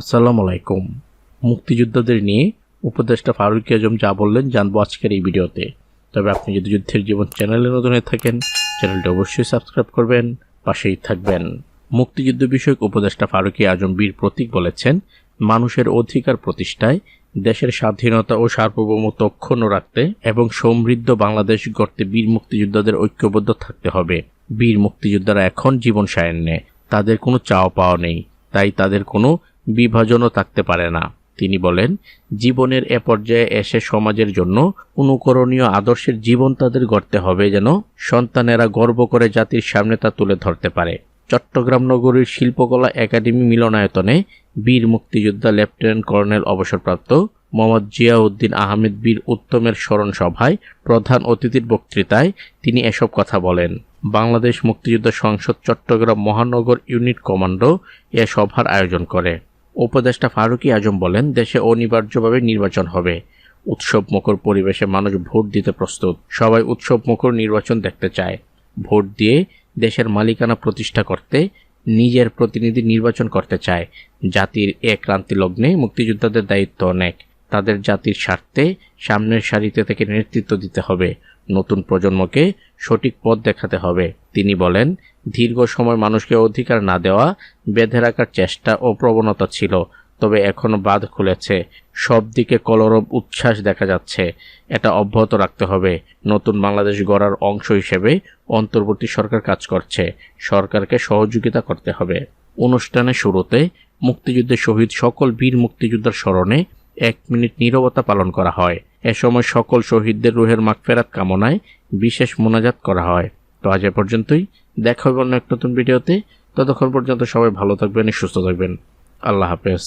আসসালামু আলাইকুম মুক্তিযোদ্ধাদের নিয়ে উপদেষ্টা ফারুক আজম যা বললেন জানব আজকের এই ভিডিওতে। তবে আপনি যদি যুদ্ধের জীবন চ্যানেলে নতুন হয়ে থাকেন, চ্যানেলটি অবশ্যই সাবস্ক্রাইব করবেন, পাশেই থাকবেন। মুক্তিযুদ্ধ বিষয়ক উপদেষ্টা ফারুকি আজম বীর প্রতীক বলেছেন, মানুষের অধিকার প্রতিষ্ঠায় দেশের স্বাধীনতা ও সার্বভৌমত্ব অক্ষুণ্ণ রাখতে এবং সমৃদ্ধ বাংলাদেশ গড়তে বীর মুক্তিযোদ্ধাদের ঐক্যবদ্ধ থাকতে হবে। বীর মুক্তিযোদ্ধারা এখন জীবন সায়ান্নে তাদের কোনো চাওয়া পাওয়া নেই, তাই তাদের কোনো বিভাজনও থাকতে পারে না। তিনি বলেন, জীবনের এ পর্যায়ে এসে সমাজের জন্য অনুকরণীয় আদর্শের জীবন তাদের গড়তে হবে যেন সন্তানেরা গর্ব করে জাতির সামনে তা তুলে ধরতে পারে। চট্টগ্রাম নগরীর শিল্পকলা একাডেমি মিলনায়তনে বীর মুক্তিযোদ্ধা লেফটেন্যান্ট কর্নেল অবসরপ্রাপ্ত মোহাম্মদ জিয়াউদ্দিন আহমেদ বীর উত্তমের স্মরণ সভায় প্রধান অতিথির বক্তৃতায় তিনি এসব কথা বলেন। বাংলাদেশ মুক্তিযুদ্ধ সংসদ চট্টগ্রাম মহানগর ইউনিট কমান্ডো এ সভার আয়োজন করে। উপদেষ্টা ফারুকী আজম বলেন, দেশে অনিবার্যভাবে নির্বাচন হবে। উৎসব মুখর পরিবেশে মানুষ ভোট দিতে প্রস্তুত। সবাই উৎসব মুখর নির্বাচন দেখতে চায়। ভোট দিয়ে দেশের মালিকানা প্রতিষ্ঠা করতে নিজের প্রতিনিধি নির্বাচন করতে চায়। জাতির এ ক্রান্তি লগ্নে মুক্তিযোদ্ধাদের দায়িত্ব অনেক। তাদের জাতির স্বার্থে সামনের সারিতে থেকে নেতৃত্ব দিতে হবে। নতুন প্রজন্মকে সঠিক পথ দেখাতে হবে। তিনি বলেন, দীর্ঘ সময় মানুষকে অধিকার না দেওয়া বেঁধে রাখার চেষ্টা ও প্রবণতা ছিল, তবে এখনও বাঁধ খুলেছে। সব দিকে কলরব উচ্ছ্বাস দেখা যাচ্ছে। এটা অব্যাহত রাখতে হবে। নতুন বাংলাদেশ গড়ার অংশ হিসেবে অন্তর্বর্তী সরকার কাজ করছে। সরকারকে সহযোগিতা করতে হবে। অনুষ্ঠানের শুরুতে মুক্তিযুদ্ধে শহীদ সকল বীর মুক্তিযোদ্ধার স্মরণে এক মিনিট নীরবতা পালন করা হয়। এ সময় সকল শহীদদের রুহের মাগফেরাত কামনায় বিশেষ মোনাজাত করা হয়। তো আজ এ পর্যন্তই। দেখা হবে অন্য এক নতুন ভিডিওতে। ততক্ষণ পর্যন্ত সবাই ভালো থাকবেন, সুস্থ থাকবেন। আল্লাহ হাফেজ।